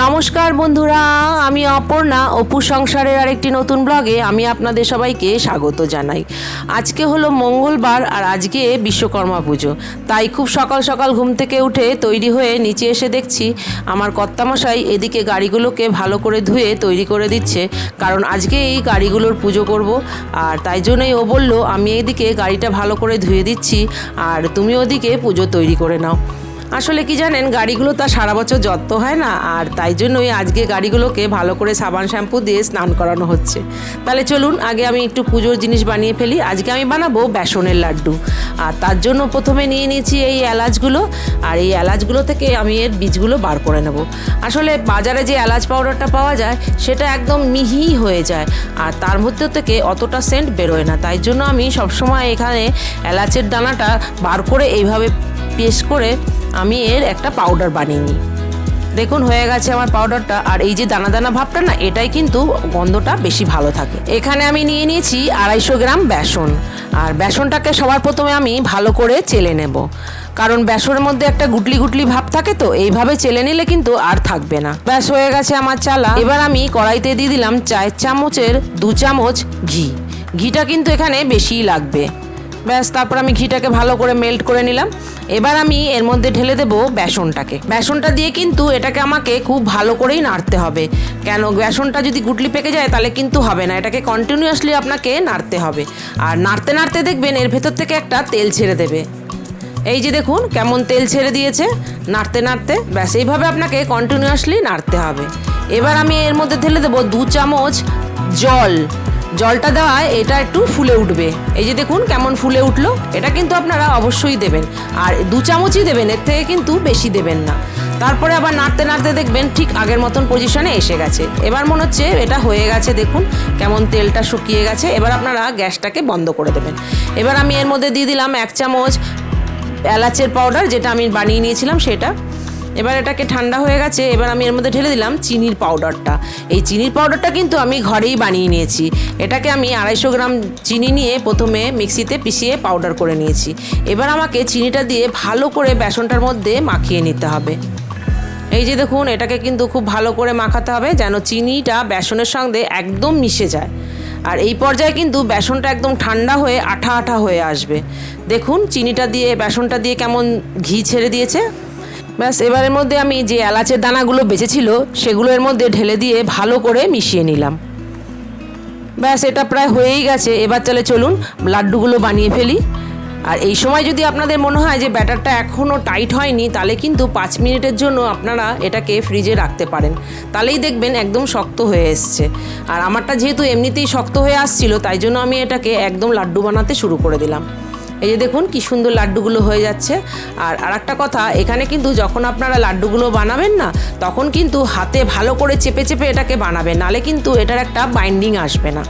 নমস্কার বন্ধুরা, আমি অপর্ণা, অপু সংসারের আরেকটি নতুন ব্লগে আমি আপনাদের সবাইকে স্বাগত জানাই। আজকে হলো মঙ্গলবার আর আজকে বিশ্বকর্মা পুজো। তাই খুব সকাল সকাল ঘুম থেকে উঠে তৈরি হয়ে নিচে এসে দেখছি আমার কর্তামশাই এদিকে গাড়িগুলোকে ভালো করে ধুয়ে তৈরি করে দিচ্ছে, কারণ আজকে এই গাড়িগুলোর পুজো করব। আর তাই জন্যই ও বলল, আমি এদিকে গাড়িটা ভালো করে ধুয়ে দিচ্ছি, আর তুমি ওদিকে পুজো তৈরি করে নাও। আসলে কি জানেন, গাড়িগুলো তা সারা বছর যত্ন হয় না, আর তাই জন্যই আজকে গাড়িগুলোকে ভালো করে সাবান শ্যাম্পু দিয়ে স্নান করানো হচ্ছে। তাহলে চলুন, আগে আমি একটু পুজোর জিনিস বানিয়ে ফেলি। আজকে আমি বানাবো বেসনের লাড্ডু। আর তার জন্য প্রথমে নিয়ে নিয়েছি এই এলাচগুলো, আর এই এলাচগুলো থেকে আমি এর বীজগুলো বার করে নেব। আসলে বাজারে যে এলাচ পাউডারটা পাওয়া যায়, সেটা একদম মিহি হয়ে যায়, আর তার মধ্যে থেকে অতটা সেন্ট বেরোয় না। তাই জন্য আমি সবসময় এখানে এলাচের দানাটা বার করে এইভাবে পেস্ট করে আমি এর একটা পাউডার বানিয়ে নিই। দেখুন, হয়ে গেছে আমার পাউডারটা আর এই যে দানা দানা ভাবটা না, এটাই কিন্তু গন্ধটা বেশি ভালো থাকে। এখানে আমি নিয়ে নিয়েছি আড়াইশো গ্রাম বেসন। আর বেসনটাকে সবার প্রথমে আমি ভালো করে চেলে নেব। কারণ বেসনের মধ্যে একটা গুটলি গুটলি ভাব থাকে তো, এইভাবে চেলে নিলে কিন্তু আর থাকবে না। ব্যাস, হয়ে গেছে আমার চালা। এবার আমি কড়াইতে দিয়ে দিলাম চায়ের চামচের দু চামচ ঘি। ঘিটা কিন্তু এখানে বেশিই লাগবে। ব্যাস, তারপর আমি ঘিটাকে ভালো করে মেল্ট করে নিলাম। এবার আমি এর মধ্যে ঢেলে দেবো বেসনটাকে। বেসনটা দিয়ে কিন্তু এটাকে আমাকে খুব ভালো করেই নাড়তে হবে। কেন? বেসনটা যদি গুটলি পেকে যায়, তাহলে কিন্তু হবে না। এটাকে কন্টিনিউয়াসলি আপনাকে নাড়তে হবে। আর নাড়তে নাড়তে দেখবেন এর ভেতর থেকে একটা তেল ছেড়ে দেবে। এই যে দেখুন, কেমন তেল ছেড়ে দিয়েছে। নাড়তে নাড়তে, ব্যাস, এইভাবে আপনাকে কন্টিনিউয়াসলি নাড়তে হবে। এবার আমি এর মধ্যে ঢেলে দেবো দু চামচ জল। জলটা দেওয়ায় এটা একটু ফুলে উঠবে। এই যে দেখুন কেমন ফুলে উঠল, এটা কিন্তু আপনারা অবশ্যই দেবেন। আর দু চামচই দেবেন, এর থেকে কিন্তু বেশি দেবেন না। তারপরে আবার নাড়তে নাড়তে দেখবেন ঠিক আগের মতন পজিশনে এসে গেছে। এবার মনে হচ্ছে এটা হয়ে গেছে, দেখুন কেমন তেলটা শুকিয়ে গেছে। এবার আপনারা গ্যাসটাকে বন্ধ করে দেবেন। এবার আমি এর মধ্যে দিয়ে দিলাম এক চামচ এলাচের পাউডার যেটা আমি বানিয়ে নিয়েছিলাম সেটা। এবার এটাকে ঠান্ডা হয়ে গেছে, এবার আমি এর মধ্যে ঢেলে দিলাম চিনির পাউডারটা এই চিনির পাউডারটা কিন্তু আমি ঘরেই বানিয়ে নিয়েছি। এটাকে আমি আড়াইশো গ্রাম চিনি নিয়ে প্রথমে মিক্সিতে পিষিয়ে পাউডার করে নিয়েছি। এবার আমাকে চিনিটা দিয়ে ভালো করে বেসনটার মধ্যে মাখিয়ে নিতে হবে। এই যে দেখুন, এটাকে কিন্তু খুব ভালো করে মাখাতে হবে যেন চিনিটা বেসনের সঙ্গে একদম মিশে যায়। আর এই পর্যায়ে কিন্তু বেসনটা একদম ঠান্ডা হয়ে আঠা আঠা হয়ে আসবে। দেখুন, চিনিটা দিয়ে, বেসনটা দিয়ে কেমন ঘি ছেড়ে দিয়েছে। ব্যাস, এবারের মধ্যে আমি যে এলাচের দানাগুলো বেঁচেছিল সেগুলো এর মধ্যে ঢেলে দিয়ে ভালো করে মিশিয়ে নিলাম। ব্যাস, এটা প্রায় হয়েই গেছে। এবার চলে চলুন, লাড্ডুগুলো বানিয়ে ফেলি। আর এই সময় যদি আপনাদের মনে হয় যে ব্যাটারটা এখনও টাইট হয়নি, তাহলে কিন্তু পাঁচ মিনিটের জন্য আপনারা এটাকে ফ্রিজে রাখতে পারেন। তাহলেই দেখবেন একদম শক্ত হয়ে এসছে। আর আমারটা যেহেতু এমনিতেই শক্ত হয়ে আসছিল, তাই জন্য আমি এটাকে একদম লাড্ডু বানাতে শুরু করে দিলাম। এই যে দেখুন কি সুন্দর লাড্ডুগুলো হয়ে যাচ্ছে। আর আরেকটা কথা, এখানে কিন্তু যখন আপনারা লাড্ডুগুলো বানাবেন না, তখন কিন্তু হাতে ভালো করে চেপে চেপে এটাকে বানাবেন, নালে কিন্তু এটার একটা বাইন্ডিং আসবে না।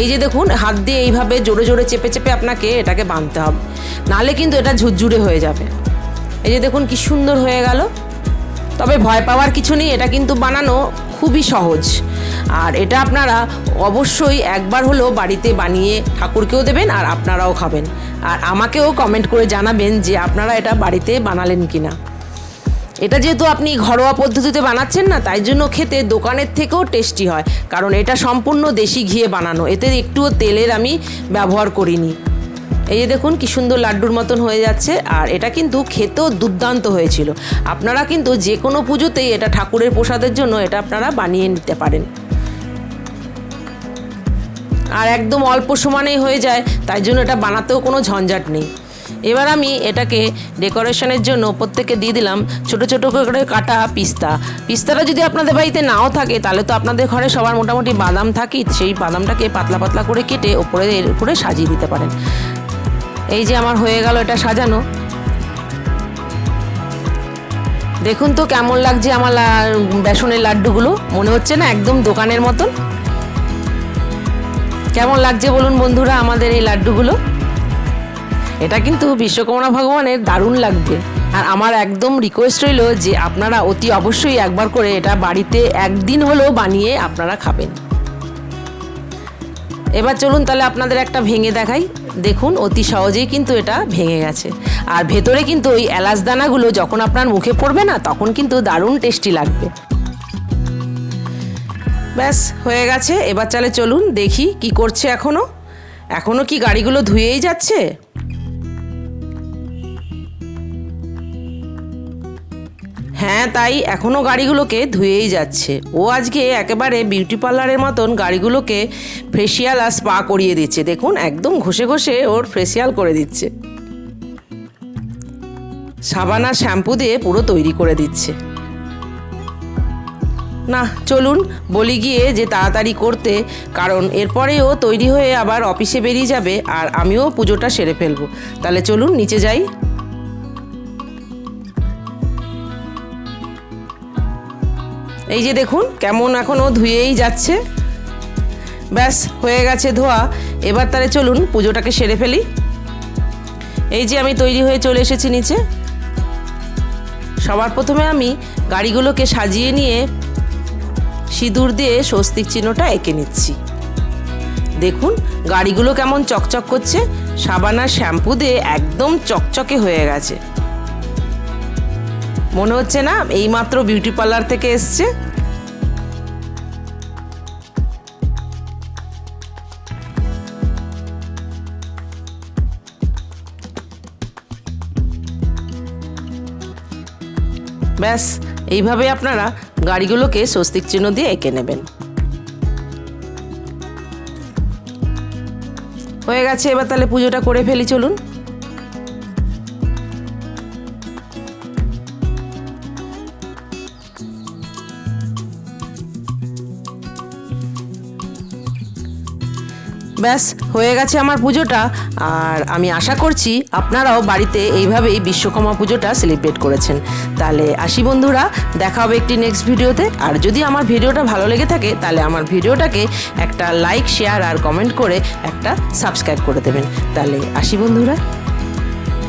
এই যে দেখুন, হাত দিয়ে এইভাবে জোরে জোরে চেপে চেপে আপনাকে এটাকে বাঁধতে হবে, নালে কিন্তু এটা ঝুরঝুরে হয়ে যাবে। এই যে দেখুন কি সুন্দর হয়ে গেল। তবে ভয় পাওয়ার কিছু নেই, এটা কিন্তু বানানো খুবই সহজ। আর এটা আপনারা অবশ্যই একবার হলেও বাড়িতে বানিয়ে ঠাকুরকেও দেবেন আর আপনারাও খাবেন। আর আমাকেও কমেন্ট করে জানাবেন যে আপনারা এটা বাড়িতে বানালেন কি না এটা যেহেতু আপনি ঘরোয়া পদ্ধতিতে বানাচ্ছেন না, তাই জন্য খেতে দোকানের থেকেও টেস্টি হয়। কারণ এটা সম্পূর্ণ দেশি ঘিয়ে বানানো, এতে একটুও তেলের আমি ব্যবহার করিনি। এই যে দেখুন কি সুন্দর লাড্ডুর মতন হয়ে যাচ্ছে, আর এটা কিন্তু খেতেও দুর্দান্ত হয়েছিল। আপনারা কিন্তু যে কোনো পুজোতেই এটা ঠাকুরের প্রসাদের জন্য এটা আপনারা বানিয়ে নিতে পারেন। আর একদম অল্প সমানেই হয়ে যায়, তাই জন্য এটা বানাতেও কোনো ঝঞ্ঝাট নেই। এবার আমি এটাকে ডেকোরেশনের জন্য থেকে দিয়ে দিলাম ছোট ছোট করে কাটা পিস্তা। পিস্তাটা যদি আপনাদের বাড়িতে নাও থাকে, তাহলে তো আপনাদের ঘরে সবার মোটামুটি বাদাম থাকি সেই বাদামটাকে পাতলা পাতলা করে কেটে ওপরে এর উপরে সাজিয়ে দিতে পারেন। এই যে আমার হয়ে গেল এটা সাজানো। দেখুন তো কেমন লাগছে আমার বেসনের লাড্ডুগুলো। মনে হচ্ছে না একদম দোকানের মতন। কেমন লাগছে বলুন বন্ধুরা আমাদের এই লাড্ডুগুলো? এটা কিন্তু বিশ্বকর্মা ভগবানের দারুণ লাগবে। আর আমার একদম রিকোয়েস্ট রইল যে আপনারা অতি অবশ্যই একবার করে এটা বাড়িতে একদিন হলেও বানিয়ে আপনারা খাবেন। এবার চলুন তাহলে আপনাদের একটা ভেঙে দেখাই। দেখুন অতি সহজেই কিন্তু এটা ভেঙে গেছে। আর ভেতরে কিন্তু ওই এলাচ দানাগুলো যখন আপনার মুখে পড়বে না, তখন কিন্তু দারুণ টেস্টি লাগবে। ব্যাস, হয়ে গেছে। এবার চালে চলুন দেখি কি করছে এখনও। এখনও কি গাড়িগুলো ধুয়েই যাচ্ছে? হ্যাঁ তাই এখনও গাড়িগুলোকে ধুয়েই যাচ্ছে। ও আজকে একেবারে বিউটি পার্লারের মতন গাড়িগুলোকে ফেসিয়াল আর স্পা করিয়ে দিচ্ছে। দেখুন, একদম ঘষে ঘষে ওর ফেসিয়াল করে দিচ্ছে। সাবান শ্যাম্পু দিয়ে পুরো তৈরি করে দিচ্ছে। না, চলুন, বলি গিয়ে যে তাড়াতাড়ি করতে, কারণ এরপরেও তৈরি হয়ে আবার অফিসে বেরিয়ে যাবে আর আমিও পুজোটা সেরে ফেলব। তাহলে চলুন, নিচে যাই। এই যে দেখুন, কেমন এখনও ধুয়েই যাচ্ছে। ব্যাস, হয়ে গেছে ধোয়া। এবার তাহলে চলুন, পুজোটাকে সেরে ফেলি। এই যে আমি তৈরি হয়ে চলে এসেছি নিচে। সবার প্রথমে আমি গাড়িগুলোকে সাজিয়ে নিয়ে সিঁদুর দিয়ে স্বস্তিক চিহ্নটা এঁকে নিচ্ছি। দেখুন, গাড়িগুলো কেমন চকচক করছে। সাবান আর শ্যাম্পু দিয়ে একদম চকচকে হয়ে গেছে। মনে হচ্ছে না এইমাত্র বিউটি পার্লার থেকে এসছে? ব্যাস এইভাবে আপনারা গাড়িগুলোকে স্বস্তিক চিহ্ন দিয়ে এঁকে নেবেন। হয়ে গেছে, এবার তাহলে পুজোটা করে ফেলি, চলুন। ব্যাস, হয়ে গেছে আমার পুজোটা। আর আমি আশা করছি আপনারাও বাড়িতে এইভাবেই বিশ্বকর্মা পুজোটা সেলিব্রেট করেছেন। তাহলে আসি বন্ধুরা, দেখা হবে একটি নেক্সট ভিডিওতে। আর যদি আমার ভিডিওটা ভালো লেগে থাকে, তাহলে আমার ভিডিওটাকে একটা লাইক শেয়ার আর কমেন্ট করে একটা সাবস্ক্রাইব করে দেবেন। তাহলে আসি বন্ধুরা।